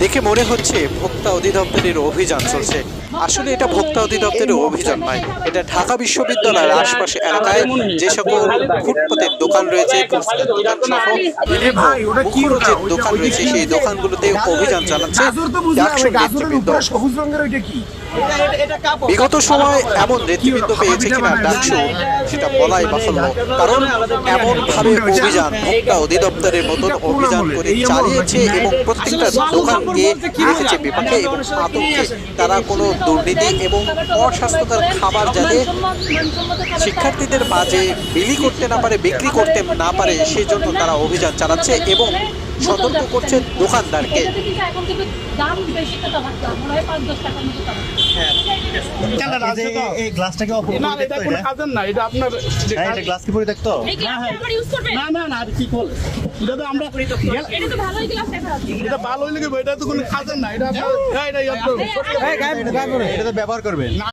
দেখে মনে হচ্ছে ভোক্তা অধিদপ্তরের অভিযান চলছে। আসলে এটা ভোক্তা অধিদপ্তরের অভিযান নয়। এটা ঢাকা বিশ্ববিদ্যালয়ের আশপাশে এলাকায় যে সকল ফুটপাতের দোকান রয়েছে ফুচকার দোকান সহ বিভিন্ন দোকান রয়েছে সেই দোকানগুলোতে অভিযান চালাচ্ছে নেতৃবৃন্দ বিগত সময় এমন নেতৃবৃন্দ পেয়েছে কিনা ডাকসু? সেটা বলাই বাহুল্য কারণ এমন ভাবে অভিযান ভোক্তা অধিদপ্তরের মতন অভিযান করে চালিয়েছে এবং প্রত্যেকটা দোকানকে রেখেছে বিপাকে এবং আতঙ্কে। তারা কোনো দুর্নীতি এবং অস্বাস্থ্যকর খাবার যাতে শিক্ষার্থীদের মাঝে বিলি করতে না পারে, বিক্রি করতে না পারে সেই জন্য তারা অভিযান চালাচ্ছে এবং সতর্ক করছে দোকানদারকে। হয় এই গ্লাসটা কি না এটা কোনো কাজের না এটা আপনার হ্যাঁ এটা গ্লাস কি পরিত্যক্ত? করবে না না না আর কি বল? এটা তো আমরা এটা তো ভালোই গ্লাস দেখা যাচ্ছে। এটা ভালো হইলে কি এটা তো কোনো কাজের না এটা আপনার এটা এটা এটা ব্যবহার করবেন।